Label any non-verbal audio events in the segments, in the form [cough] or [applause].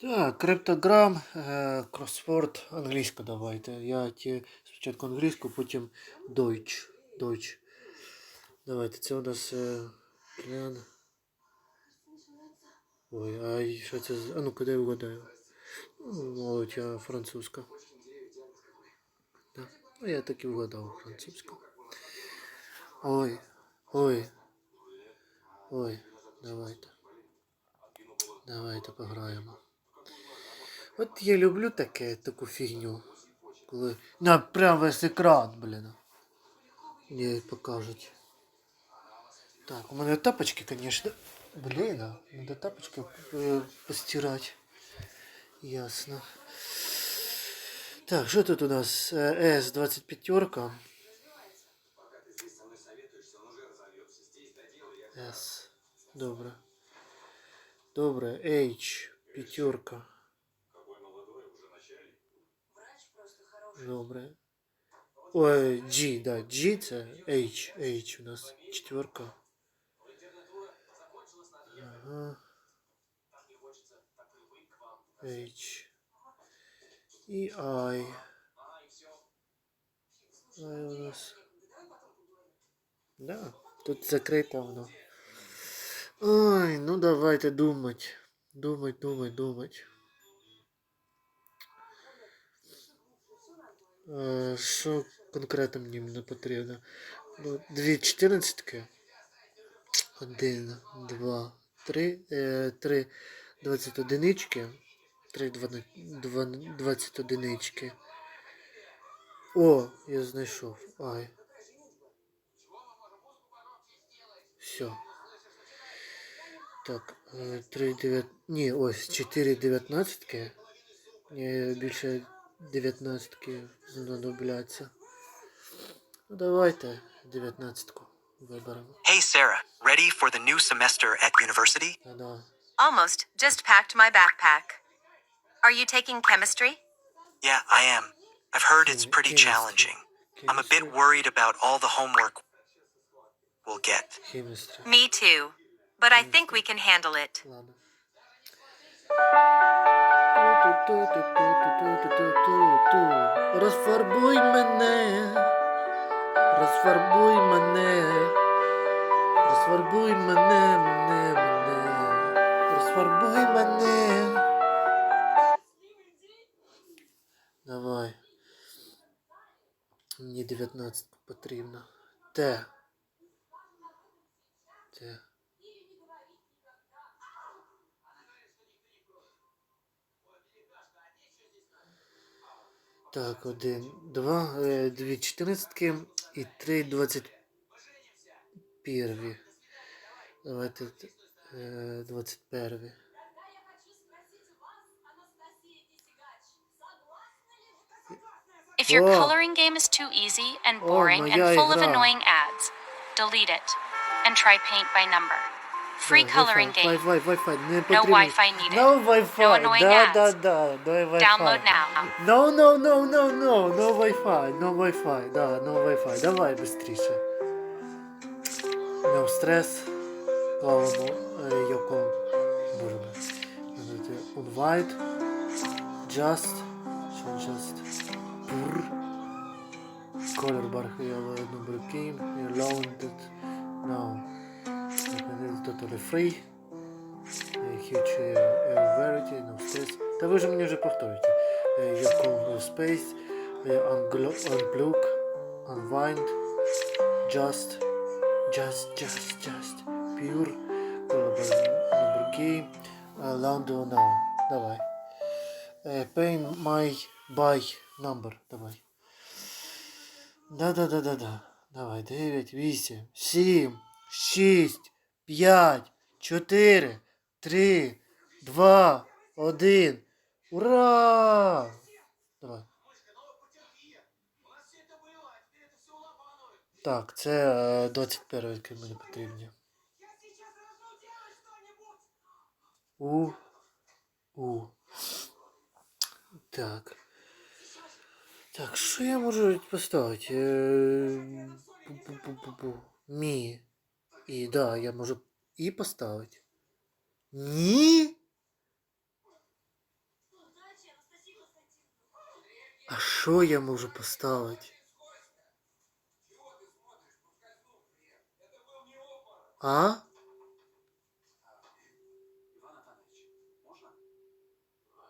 Так, криптограм, е, кросворд, англійська давайте. Я ті спочатку англійську, потім Deutsch. Deutsch. Давайте, це у нас клян. Ой, а що це. А ну куди я вгадаю? Ну, Молодь, я французька. Да. Ну, я так і вгадав французьку. Ой, ой. Ой, давайте. Давайте пограємо. От я люблю таке, таку фігню. Коли на прям весь екран, блін. Мені покажуть. Так, у мене тапочки, конечно. Блін, надо тапочки е, постирати. Ясно. Так, що тут у нас? Е, С-25. С. Добре. Добре. H. П'ятерка. Добре. Ой, G, да, G це H, H у нас четверка. Ага. H. І I. I у нас. Да, тут закрито воно. Ой, ну давайте думать. Думать, думать, думать. Що конкретно мені не потрібно? Ну, Дві чотирнадцятки. Один, два, три, е, три двадцять одинички. Три два, двадцять одинички. О, я знайшов. Ай. Все. Так, е, три дев'ят... Ні, ось, чотири дев'ятнадцятки. Мені більше дев'ятнадцятки знадобляться. Ну давайте дев'ятнадцятку виберемо. Hey, Sarah, ready for the new semester at university? Та-да. Almost. Just packed my backpack. Are you taking chemistry? Yeah, I am. I've heard it's Chem- pretty chemistry. challenging. I'm a bit Chemistry. worried about all the homework we'll get. Хімістри. Me too. But I think we can handle it. Розфарбуй мене, розфарбуй мене, розфарбуй мене, мене, мене, розфарбуй мене. Давай. Мені 19 потрібно. Те. Те. Так, один, два, е, дві чотирнадцятки і три двадцять перві. Давайте е, двадцять перві. If your Whoa. coloring game is too easy and Oh, boring my and full of God. annoying ads, delete it and try paint by number. Free Да, coloring Wi-Fi, game. Wi-Fi, Wi-Fi, не No потрібно. Wi-Fi needed. No Wi-Fi. No annoying да, ads. да, да, no Wi-Fi. Download now. No, no, no, no, no, no Wi-Fi, no Wi-Fi, да, no Wi-Fi. Давай быстріше. No стрес. Плавимо е, яком. Боже мой. Давайте. Invite. Just. Що just? Pur. Color bar yellow number game. Allowed. No. Е, Huge е, variety, no stress. Та ви ж мені вже повторюєте. Е, Яком space. Unplug. Unwind. Just. Just, just, just. Pure. Number game. Lando now. Давай. Pay my buy number. Давай. Да-да-да-да-да. Давай. 9, 8, 7, 6, 5, 4, 3, 2, 1. Ура! Давай. Так, це е, 21 які мені потрібні. У. У. Так. Так, що я можу поставити? Е, бу-бу-бу-бу-бу. Мі. І да, я можу і поставити. Ні. А що я можу поставити? А?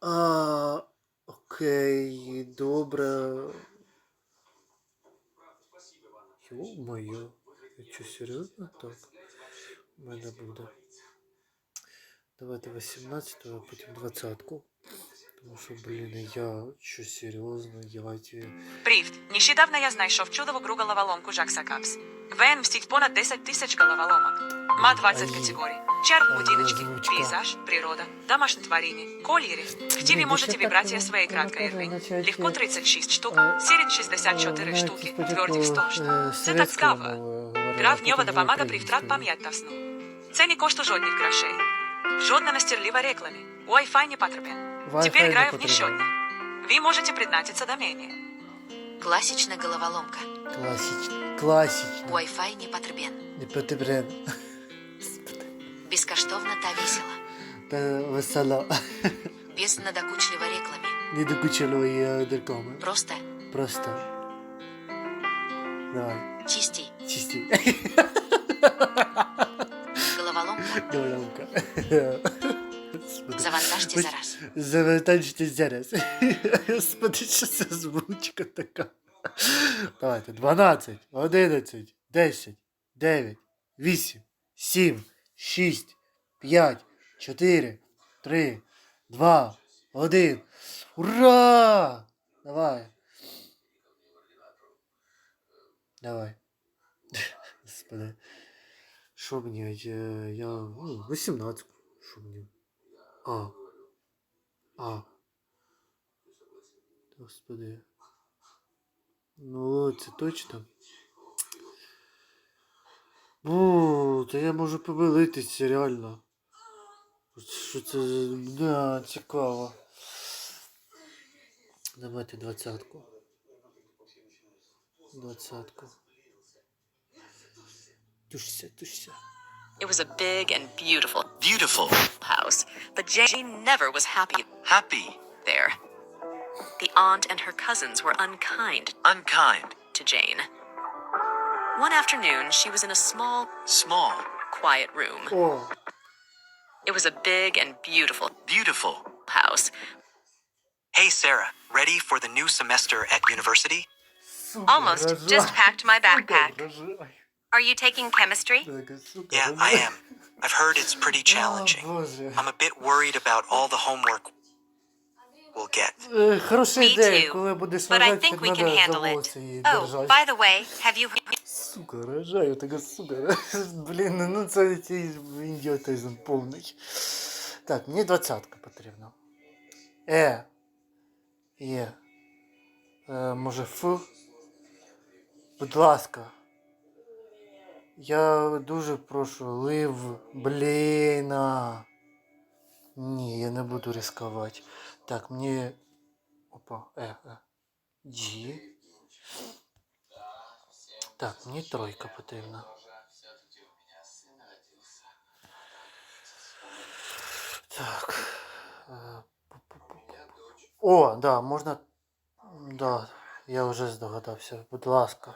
А, окей, добре. Йо-моє. що, серйозно так? У мене буде. Давайте 18, а потім 20-ку. Тому що, блін, я що серйозно, давайте. Привід. Нещодавно я знайшов чудову гру головоломку Жакса Капс. ВН мстить понад 10 тисяч головоломок. Ма 20 Ай. категорій. Чар, Ай, будиночки, озвучка. пейзаж, природа, домашнє творіння, кольори. В тілі Блін, можете ще так вибрати треба- своей треба краткой теж игры. начать, Легко е, 36 штук, а, серед 64 Е, штуки, навіть твердих 100 штук. е, Це так совєтською цікаво. мовою говорили, Гра а в нього потім допомагає при втрат українською. пам'ять та сну. Це не коштує жодних грошей. Жодна настірлива реклами. Wi-Fi не потрібен. Wi-Fi Теперь не играю в потрібен. нещодно. Вы можете предназначиться домене. Класічна головоломка. Класично. Класично. Wi-Fi не потрібен. Не потрібен. Безкоштовно та весело. Та весело. Без надокучливої реклами. Не докучило і реклами. Просто Просто. Давай. чисті. Чисті. Головоломка. Господи. Завантажте зараз. Завантажте зараз. Господи, що це звучка така. Давайте. 12, 11, 10, 9, 8, 7, 6, 5, 4, 3, 2, 1. Ура! Давай. Давай. [laughs] Господи. Що мені? Я, я ну, 18. Що мені? А. А. Господи. Ну, це точно. Ну, та я можу помилитися, реально. Що це? Да, цікаво. Давайте двадцятку. Двадцятку. Тушся, тушся. It was a big and beautiful Beautiful. house, but Jane never was happy Happy. there. The aunt and her cousins were unkind Unkind. to Jane. One afternoon, she was in a small, Small. quiet room. О, It was a big and beautiful Beautiful. house. Hey, Sarah. Ready for the new semester at university? сука, Almost. вражай. Just packed my backpack. Сука, вражай. Are you taking chemistry? Така, сука, Yeah, I вражай. am. I've heard it's pretty [laughs] О, challenging. Боже. I'm a bit worried about all the homework we'll get. Е, Хороша Me ідея, too. коли будеш But I вважати, think we треба can за handle волосся it. її Oh, держати. by the way, have you Сука, рожаю, така сука. [laughs] Блін, ну це цей ідіотизм повний. Так, мені двадцятка потрібна. Е. Є. Е, може Ф. Будь ласка. Я дуже прошу, лив, бліна. Ні, я не буду ризикувати. Так, мені. Опа, е, е. G. Так, мені тройка потрібна. Так. е. О, да, можна. Да, я вже здогадався. Будь ласка.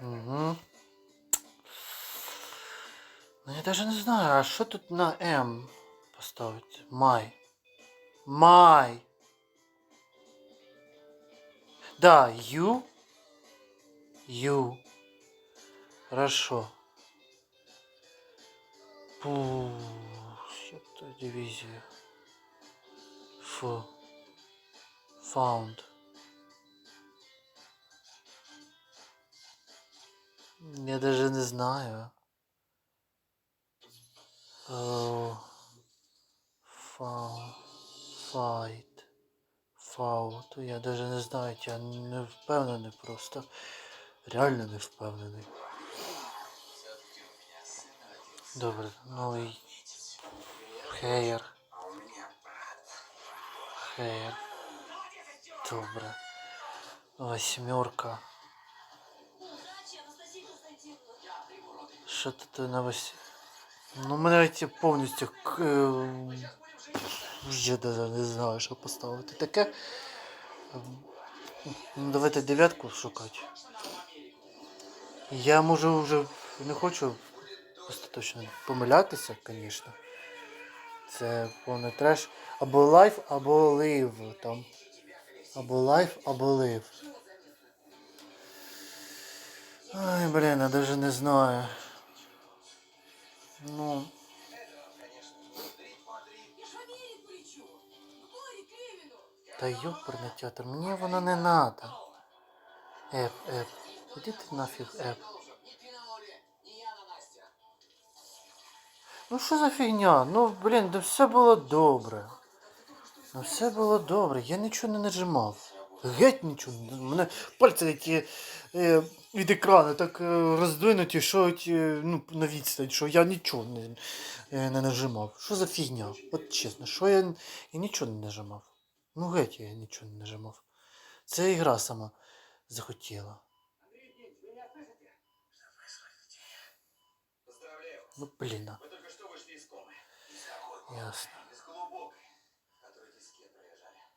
Угу. Ну я даже не знаю, а що тут на М поставити? Май. Май. Да, Ю. Ю. Хорошо. Пу. Дивизия. Ф. Found. Я даже не знаю. О, Фау. Фау. То я даже не знаю, я не впевнений просто. Реально не впевнений. Добре, і. Хеєр. Хеєр. Добре. Восьмерка. Що тут на вось... Ну, мене ці повністю к... е, Я не знаю, що поставити. Таке. Давайте дев'ятку шукати. Я можу вже не хочу остаточно помилятися, звісно. Це повний треш. Або лайф, або лив там. Або лайф, або лив. Ай, блін, я даже не знаю. Ну. Та ёпарний театр, мені воно не надо. Еп, еп. Іди ти нафіг, еп. Ну що за фігня? Ну, блін, да все було добре. Ну все було добре, я нічого не нажимав. Геть нічого. не- Мене пальці е, від екрану так е, роздвинуті, що е, ну, на відстань, що я нічого не, е, не нажимав. Що за фігня? От чесно, що я, я нічого не нажимав. Ну геть я нічого не нажимав. Це ігра сама захотіла. Ну блін. Ясно.